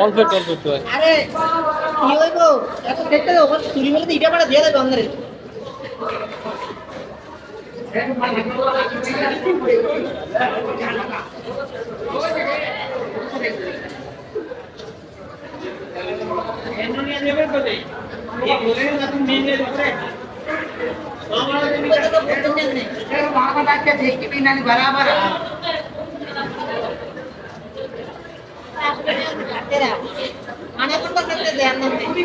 অল্প অল্প একটু আরে, কি হইব? এত দেখতে চুরি বলে তো ইটা পাড়া দিয়ে দেবে બરાબર મને પણ પસંદ ધ્યાન નથી